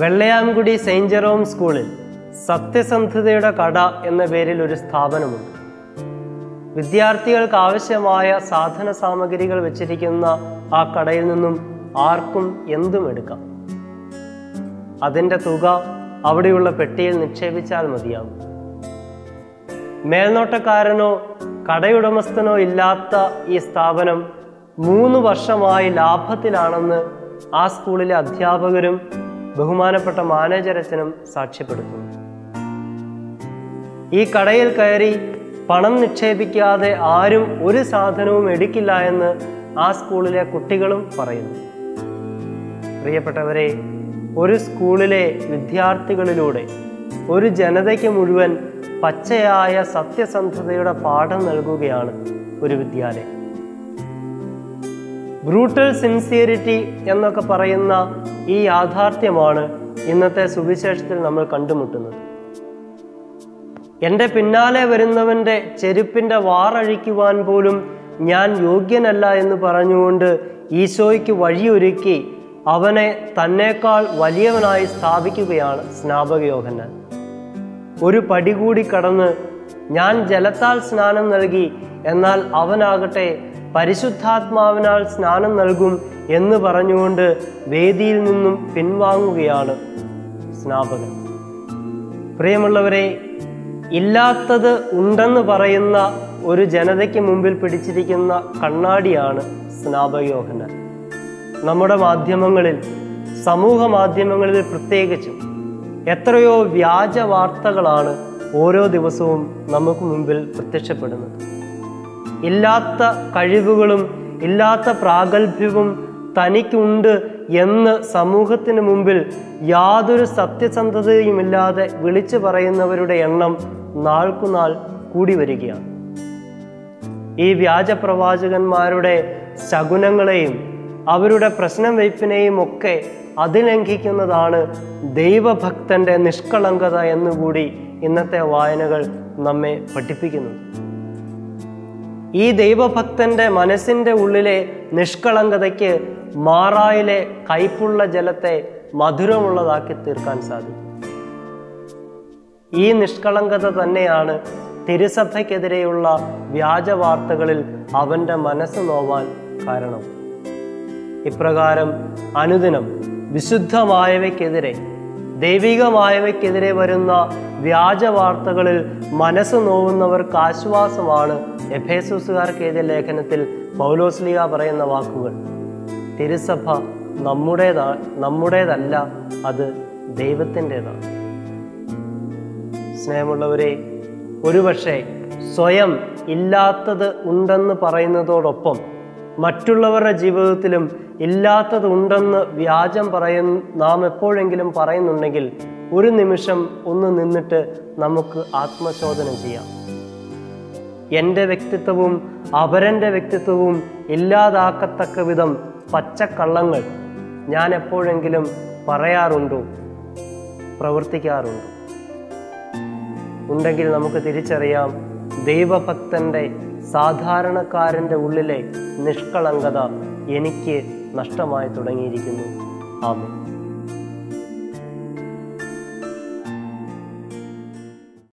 Vellayamkudi Saint Jerome സ്കൂളിൽ സത്യസന്ധതയുടെ കട എന്ന പേരിൽ ഒരു സ്ഥാപനമുണ്ട്. വിദ്യാർത്ഥികൾക്ക് ആവശ്യമായ സാധന സാമഗ്രികൾ വെച്ചിരിക്കുന്ന ആ കടയിൽ നിന്നും ആർക്കും എന്തും എടുക്കാം. അതിന്റെ തുക അവിടെയുള്ള പെട്ടിയിൽ നിക്ഷേപിച്ചാൽ മതിയാകും. മേൽനോട്ടക്കാരനോ കടയുടമസ്ഥനോ ഇല്ലാത്ത ഈ സ്ഥാപനം മൂന്ന് വർഷമായി ലാഭത്തിലാണെന്ന് ആ സ്കൂളിലെ അധ്യാപകരും ബഹുമാനപ്പെട്ട മാനേജരച്ഛനും സാക്ഷ്യപ്പെടുത്തുന്നു. ഈ കടയിൽ കയറി പണം നിക്ഷേപിക്കാതെ ആരും ഒരു സാധനവും എടുക്കില്ല എന്ന് ആ സ്കൂളിലെ കുട്ടികളും പറയുന്നു. പ്രിയപ്പെട്ടവരെ ഒരു സ്കൂളിലെ വിദ്യാർത്ഥികളിലൂടെ ഒരു ജനതയ്ക്ക് മുഴുവൻ പച്ചയായ സത്യസന്ധതയുടെ പാഠം നൽകുകയാണ് ഒരു വിദ്യാലയം. ബ്രൂട്ടൽ സിൻസിയറിറ്റി എന്നൊക്കെ പറയുന്ന ഈ യാഥാർത്ഥ്യമാണ് ഇന്നത്തെ സുവിശേഷത്തിൽ നമ്മൾ കണ്ടുമുട്ടുന്നത്. എന്റെ പിന്നാലെ വരുന്നവന്റെ ചെരുപ്പിന്റെ വാറഴിക്കുവാൻ പോലും ഞാൻ യോഗ്യനല്ല എന്ന് പറഞ്ഞുകൊണ്ട് ഈശോയ്ക്ക് വഴിയൊരുക്കി അവനെ തന്നേക്കാൾ വലിയവനായി സ്ഥാപിക്കുകയാണ് സ്നാപക യോഹന്നാൻ. ഒരു പടി കൂടി കടന്ന് ഞാൻ ജലത്താൽ സ്നാനം നൽകി എന്നാൽ അവനാകട്ടെ പരിശുദ്ധാത്മാവിനാൽ സ്നാനം നൽകും എന്ന് പറഞ്ഞുകൊണ്ട് വേദിയിൽ നിന്നും പിൻവാങ്ങുകയാണ് സ്നാപകൻ. പ്രിയമുള്ളവരെ ഇല്ലാത്തത് ഉണ്ടെന്ന് പറയുന്ന ഒരു ജനതയ്ക്ക് മുമ്പിൽ പിടിച്ചിരിക്കുന്ന കണ്ണാടിയാണ് സ്നാപകയോഹന നമ്മുടെ മാധ്യമങ്ങളിൽ സമൂഹ മാധ്യമങ്ങളിൽ പ്രത്യേകിച്ചും എത്രയോ വ്യാജ വാർത്തകളാണ് ഓരോ ദിവസവും നമുക്ക് മുമ്പിൽ പ്രത്യക്ഷപ്പെടുന്നത്. ഇല്ലാത്ത കഴിവുകളും ഇല്ലാത്ത പ്രാഗൽഭ്യവും തനിക്കുണ്ട് എന്ന് സമൂഹത്തിന് മുമ്പിൽ യാതൊരു സത്യസന്ധതയുമില്ലാതെ വിളിച്ചു പറയുന്നവരുടെ എണ്ണം നാൾക്കുനാൾ കൂടി വരികയാണ്. ഈ വ്യാജപ്രവാചകന്മാരുടെ ശകുനങ്ങളെയും അവരുടെ പ്രശ്നം വയ്പ്പിനെയും ഒക്കെ അതിലംഘിക്കുന്നതാണ് ദൈവഭക്തന്റെ നിഷ്കളങ്കത എന്നുകൂടി ഇന്നത്തെ വായനകൾ നമ്മെ പഠിപ്പിക്കുന്നു ഈ ദൈവഭക്തന്റെ മനസ്സിന്റെ ഉള്ളിലെ നിഷ്കളങ്കതയ്ക്ക് മാറായിലെ കയ്പുള്ള ജലത്തെ മധുരമുള്ളതാക്കി തീർക്കാൻ സാധിക്കും. ഈ നിഷ്കളങ്കത തന്നെയാണ് തിരുസഭയ്ക്കെതിരെയുള്ള വ്യാജ വാർത്തകളിൽ അവന്റെ മനസ്സ് നോവാൻ കാരണം. ഇപ്രകാരം അനുദിനം വിശുദ്ധമായവയ്ക്കെതിരെ ദൈവികമായവയ്ക്കെതിരെ വരുന്ന വ്യാജ വാർത്തകളിൽ മനസ്സ് നോവുന്നവർക്ക് ആശ്വാസമാണ് എഫേസൂസുകാർക്ക് എഴുതിയ ലേഖനത്തിൽ പൗലോസ്ലിയ പറയുന്ന വാക്കുകൾ. തിരുസഭ നമ്മുടേതാ നമ്മുടേതല്ല അത് ദൈവത്തിന്റെതാണ്. സ്നേഹമുള്ളവരെ ഒരുപക്ഷെ സ്വയം ഇല്ലാത്തത് ഉണ്ടെന്ന് പറയുന്നതോടൊപ്പം മറ്റുള്ളവരുടെ ജീവിതത്തിലും ഇല്ലാത്തത് ഉണ്ടെന്ന് വ്യാജം പറയുന്ന നാം എപ്പോഴെങ്കിലും പറയുന്നുണ്ടെങ്കിൽ ഒരു നിമിഷം ഒന്ന് നിന്നിട്ട് നമുക്ക് ആത്മശോധനം ചെയ്യാം. എന്റെ വ്യക്തിത്വവും അവരന്റെ വ്യക്തിത്വവും ഇല്ലാതാക്കത്തക്ക വിധം പച്ചക്കള്ളങ്ങൾ ഞാൻ എപ്പോഴെങ്കിലും പറയാറുണ്ടോ? പ്രവർത്തിക്കാറുണ്ടോ? ഉണ്ടെങ്കിൽ നമുക്ക് തിരിച്ചറിയാം ദൈവഭക്തന്റെ സാധാരണക്കാരന്റെ ഉള്ളിലെ നിഷ്കളങ്കത എനിക്ക് നഷ്ടമായി തുടങ്ങിയിരിക്കുന്നു. ആമേ